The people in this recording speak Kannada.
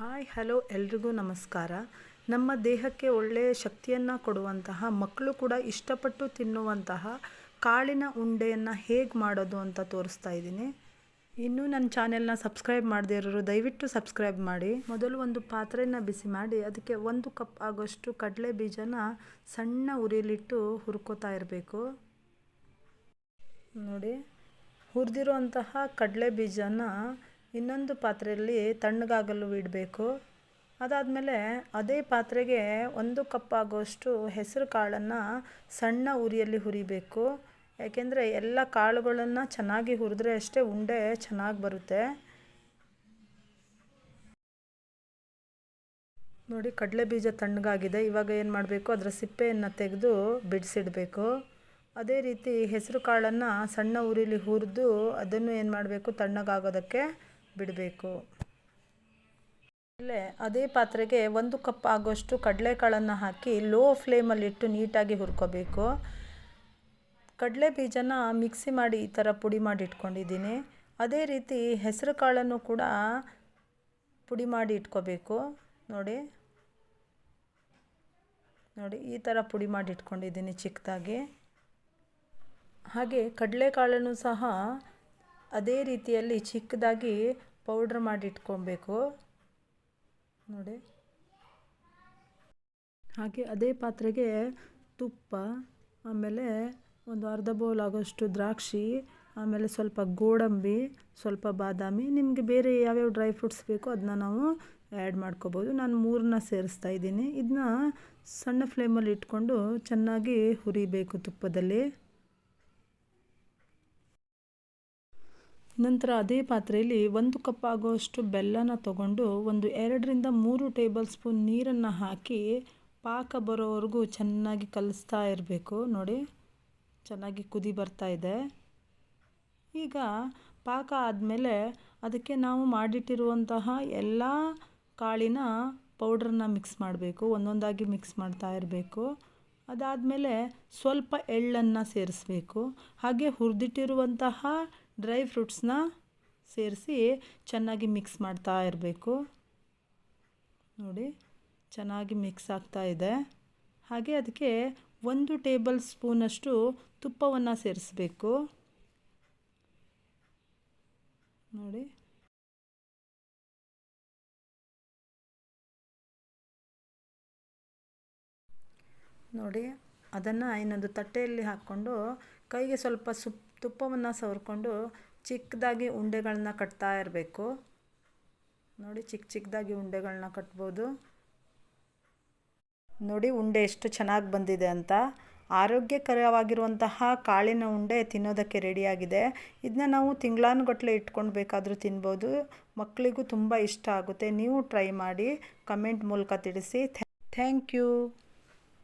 ಹಾಯ್, ಹಲೋ ಎಲ್ರಿಗೂ ನಮಸ್ಕಾರ. ನಮ್ಮ ದೇಹಕ್ಕೆ ಒಳ್ಳೆಯ ಶಕ್ತಿಯನ್ನು ಕೊಡುವಂತಹ, ಮಕ್ಕಳು ಕೂಡ ಇಷ್ಟಪಟ್ಟು ತಿನ್ನುವಂತಹ ಕಾಳಿನ ಉಂಡೆಯನ್ನು ಹೇಗೆ ಮಾಡೋದು ಅಂತ ತೋರಿಸ್ತಾ ಇದ್ದೀನಿ. ಇನ್ನೂ ನನ್ನ ಚಾನೆಲ್ನ ಸಬ್ಸ್ಕ್ರೈಬ್ ಮಾಡದೇ ಇರೋರು ದಯವಿಟ್ಟು ಸಬ್ಸ್ಕ್ರೈಬ್ ಮಾಡಿ. ಮೊದಲು ಒಂದು ಪಾತ್ರೆನ ಬಿಸಿ ಮಾಡಿ, ಅದಕ್ಕೆ ಒಂದು ಕಪ್ ಆಗೋಷ್ಟು ಕಡಲೆ ಬೀಜನ ಸಣ್ಣ ಉರಿಲಿಟ್ಟು ಹುರ್ಕೋತಾ ಇರಬೇಕು. ನೋಡಿ, ಹುರಿದಿರುವಂತಹ ಕಡಲೆ ಬೀಜನ ಇನ್ನೊಂದು ಪಾತ್ರೆಯಲ್ಲಿ ತಣ್ಣಗಾಗಲು ಇಡಬೇಕು. ಅದಾದಮೇಲೆ ಅದೇ ಪಾತ್ರೆಗೆ ಒಂದು ಕಪ್ ಆಗೋಷ್ಟು ಹೆಸರು ಕಾಳನ್ನು ಸಣ್ಣ ಉರಿಯಲ್ಲಿ ಹುರಿಬೇಕು. ಯಾಕೆಂದರೆ ಎಲ್ಲ ಕಾಳುಗಳನ್ನು ಚೆನ್ನಾಗಿ ಹುರಿದ್ರೆ ಅಷ್ಟೇ ಉಂಡೆ ಚೆನ್ನಾಗಿ ಬರುತ್ತೆ. ನೋಡಿ, ಕಡಲೆ ಬೀಜ ತಣ್ಣಗಾಗಿದೆ. ಇವಾಗ ಏನು ಮಾಡಬೇಕು? ಅದರ ಸಿಪ್ಪೆಯನ್ನು ತೆಗೆದು ಬಿಡಿಸಿಡಬೇಕು. ಅದೇ ರೀತಿ ಹೆಸರು ಕಾಳನ್ನು ಸಣ್ಣ ಉರಿಲಿ ಹುರಿದು ಅದನ್ನು ಏನು ಮಾಡಬೇಕು? ತಣ್ಣಗಾಗೋದಕ್ಕೆ ಬಿಡಬೇಕು. ಆಮೇಲೆ ಅದೇ ಪಾತ್ರೆಗೆ ಒಂದು ಕಪ್ ಆಗೋಷ್ಟು ಕಡಲೆಕಾಳನ್ನು ಹಾಕಿ ಲೋ ಫ್ಲೇಮಲ್ಲಿಟ್ಟು ನೀಟಾಗಿ ಹುರ್ಕೋಬೇಕು. ಕಡಲೆ ಬೀಜನ ಮಿಕ್ಸಿ ಮಾಡಿ ಈ ಥರ ಪುಡಿ ಮಾಡಿ ಇಟ್ಕೊಂಡಿದ್ದೀನಿ. ಅದೇ ರೀತಿ ಹೆಸರು ಕಾಳನ್ನು ಕೂಡ ಪುಡಿ ಮಾಡಿ ಇಟ್ಕೋಬೇಕು. ನೋಡಿ. ನೋಡಿ, ಈ ಥರ ಪುಡಿ ಮಾಡಿ ಇಟ್ಕೊಂಡಿದ್ದೀನಿ ಚಿಕ್ಕದಾಗಿ. ಹಾಗೆ ಕಡಲೆಕಾಳನ್ನು ಸಹ ಅದೇ ರೀತಿಯಲ್ಲಿ ಚಿಕ್ಕದಾಗಿ ಪೌಡ್ರ್ ಮಾಡಿ ಇಟ್ಕೊಬೇಕು. ನೋಡಿ. ಹಾಗೆ ಅದೇ ಪಾತ್ರೆಗೆ ತುಪ್ಪ, ಆಮೇಲೆ ಒಂದು ಅರ್ಧ ಬೌಲ್ ಆಗೋಷ್ಟು ದ್ರಾಕ್ಷಿ, ಆಮೇಲೆ ಸ್ವಲ್ಪ ಗೋಡಂಬಿ, ಸ್ವಲ್ಪ ಬಾದಾಮಿ, ನಿಮಗೆ ಬೇರೆ ಯಾವ್ಯಾವ ಡ್ರೈ ಫ್ರೂಟ್ಸ್ ಬೇಕೋ ಅದನ್ನ ನಾವು ಆ್ಯಡ್ ಮಾಡ್ಕೋಬೋದು. ನಾನು ಮೂರನ್ನ ಸೇರಿಸ್ತಾ ಇದ್ದೀನಿ. ಇದನ್ನ ಸಣ್ಣ ಫ್ಲೇಮಲ್ಲಿ ಇಟ್ಕೊಂಡು ಚೆನ್ನಾಗಿ ಹುರಿಬೇಕು ತುಪ್ಪದಲ್ಲಿ. ನಂತರ ಅದೇ ಪಾತ್ರೆಯಲ್ಲಿ ಒಂದು ಕಪ್ ಆಗುವಷ್ಟು ಬೆಲ್ಲನ ತಗೊಂಡು ಒಂದು ಎರಡರಿಂದ ಮೂರು ಟೇಬಲ್ ಸ್ಪೂನ್ ನೀರನ್ನು ಹಾಕಿ ಪಾಕ ಬರೋವರೆಗೂ ಚೆನ್ನಾಗಿ ಕಲಿಸ್ತಾ ಇರಬೇಕು. ನೋಡಿ, ಚೆನ್ನಾಗಿ ಕುದಿ ಬರ್ತಾ ಇದೆ. ಈಗ ಪಾಕ ಆದಮೇಲೆ ಅದಕ್ಕೆ ನಾವು ಮಾಡಿಟ್ಟಿರುವಂತಹ ಎಲ್ಲ ಕಾಳಿನ ಪೌಡ್ರನ್ನ ಮಿಕ್ಸ್ ಮಾಡಬೇಕು. ಒಂದೊಂದಾಗಿ ಮಿಕ್ಸ್ ಮಾಡ್ತಾ ಇರಬೇಕು. ಅದಾದಮೇಲೆ ಸ್ವಲ್ಪ ಎಳ್ಳನ್ನು ಸೇರಿಸ್ಬೇಕು. ಹಾಗೆ ಹುರಿದಿಟ್ಟಿರುವಂತಹ ಡ್ರೈ ಫ್ರೂಟ್ಸ್ನ ಸೇರಿಸಿ ಚೆನ್ನಾಗಿ ಮಿಕ್ಸ್ ಮಾಡ್ತಾ ಇರಬೇಕು. ನೋಡಿ, ಚೆನ್ನಾಗಿ ಮಿಕ್ಸ್ ಆಗ್ತಾ ಇದೆ. ಹಾಗೆ ಅದಕ್ಕೆ ಒಂದು ಟೇಬಲ್ ಸ್ಪೂನಷ್ಟು ತುಪ್ಪವನ್ನು ಸೇರಿಸಬೇಕು. ನೋಡಿ ನೋಡಿ, ಅದನ್ನು ಇನ್ನೊಂದು ತಟ್ಟೆಯಲ್ಲಿ ಹಾಕ್ಕೊಂಡು ಕೈಗೆ ಸ್ವಲ್ಪ ಸುಪ್, ತುಪ್ಪವನ್ನು ಸವರ್ಕೊಂಡು ಚಿಕ್ಕದಾಗಿ ಉಂಡೆಗಳನ್ನ ಕಟ್ತಾ ಇರಬೇಕು. ನೋಡಿ ಚಿಕ್ಕ ಚಿಕ್ಕದಾಗಿ ಉಂಡೆಗಳನ್ನ ಕಟ್ಬೋದು. ನೋಡಿ, ಉಂಡೆ ಎಷ್ಟು ಚೆನ್ನಾಗಿ ಬಂದಿದೆ ಅಂತ. ಆರೋಗ್ಯಕರವಾಗಿರುವಂತಹ ಕಾಳಿನ ಉಂಡೆ ತಿನ್ನೋದಕ್ಕೆ ರೆಡಿಯಾಗಿದೆ. ಇದನ್ನ ನಾವು ತಿಂಗಳಾನುಗಟ್ಟಲೆ ಇಟ್ಕೊಂಡು ಬೇಕಾದರೂ ತಿನ್ಬೋದು. ಮಕ್ಕಳಿಗೂ ತುಂಬ ಇಷ್ಟ ಆಗುತ್ತೆ. ನೀವು ಟ್ರೈ ಮಾಡಿ, ಕಮೆಂಟ್ ಮೂಲಕ ತಿಳಿಸಿ. Thank you.